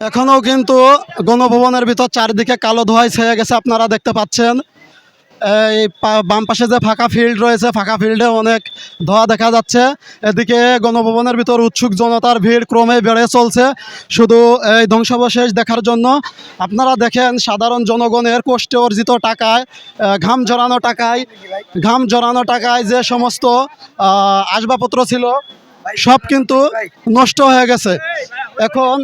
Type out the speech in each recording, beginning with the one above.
এখনও কিন্তু গণভবনের ভিতর চারিদিকে কালো ধোঁয়ায় ছেয়ে গেছে, আপনারা দেখতে পাচ্ছেন। এই বাম পাশে যে ফাঁকা ফিল্ড রয়েছে, ফাঁকা ফিল্ডে অনেক ধোঁয়া দেখা যাচ্ছে। এদিকে গণভবনের ভিতর উৎসুক জনতার ভিড় ক্রমে বেড়ে চলছে। শুধু এই ধ্বংসাবশেষ দেখার জন্য আপনারা দেখেন সাধারণ জনগণের কষ্টে অর্জিত টাকায় ঘাম ঝরানো টাকায়, ঘাম জড়ানো টাকায় যে সমস্ত আসবাবপত্র ছিল, সব কিন্তু নষ্ট হয়ে গেছে। এখন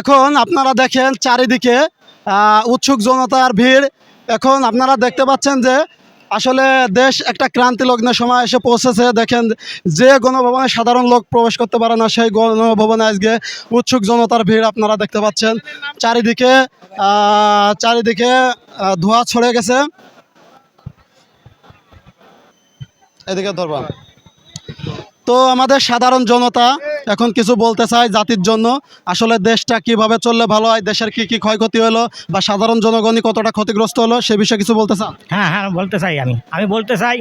এখন আপনারা দেখেন চারিদিকে উৎসুক জনতার ভিড়। এখন আপনারা দেখতে পাচ্ছেন যে আসলে দেশ একটা ক্রান্তি লগ্নের সময় এসে পৌঁছেছে। দেখেন যে গণভবনে সাধারণ লোক প্রবেশ করতে পারে না, সেই গণভবনে আজকে উৎসুক জনতার ভিড় আপনারা দেখতে পাচ্ছেন। চারিদিকে চারিদিকে ধোঁয়া ছড়ে গেছে। এদিকে ধরবা। তো আমাদের সাধারণ জনতা এখন কিছু বলতে চাই জাতির জন্য। আসলে দেশটা কীভাবে চললে ভালো হয় দেশের কি কি ক্ষয়ক্ষতি হলো বা সাধারণ জনগণই কতটা ক্ষতিগ্রস্ত হলো সে বিষয়ে কিছু বলতে চান? হ্যাঁ হ্যাঁ বলতে চাই আমি। আমি বলতে চাই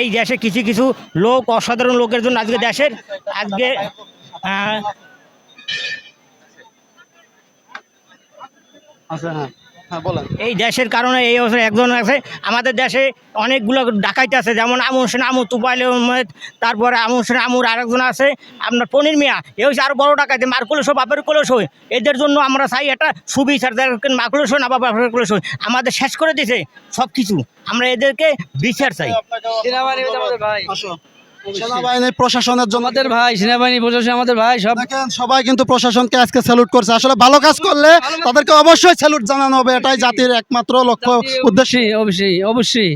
এই দেশে কিছু কিছু লোক অসাধারণ লোকের জন্য আজকে দেশের আজকে আচ্ছা হ্যাঁ। এই দেশের কারণে এই অবস্থা একজন আছে। আমাদের দেশে অনেকগুলো ডাকাইতে আছে যেমন আমর হোসেন আমর তুপাইল আহমেদ তারপরে আমর হোসেন আমর আরেকজন আছে আপনার পনির মিয়া। এ হচ্ছে আরও বড় ডাকাইতে মার্কুলেশ বাপের কলস হয়। এদের জন্য আমরা চাই একটা সুবিচার মার্কুলেশ হয় না বাপের কলস হয়। আমাদের শেষ করে দিছে সব কিছু আমরা এদেরকে বিচার চাই। আসো। সেনাবাহিনী প্রশাসনের জন্য আমাদের ভাই সেনাবাহিনী প্রশাসন আমাদের ভাই সব দেখেন সবাই কিন্তু প্রশাসনকে আজকে স্যালুট করছে। আসলে ভালো কাজ করলে তাদেরকে অবশ্যই স্যালুট জানানো হবে। এটাই জাতির একমাত্র লক্ষ্য উদ্দেশ্য। অবশ্যই অবশ্যই অবশ্যই।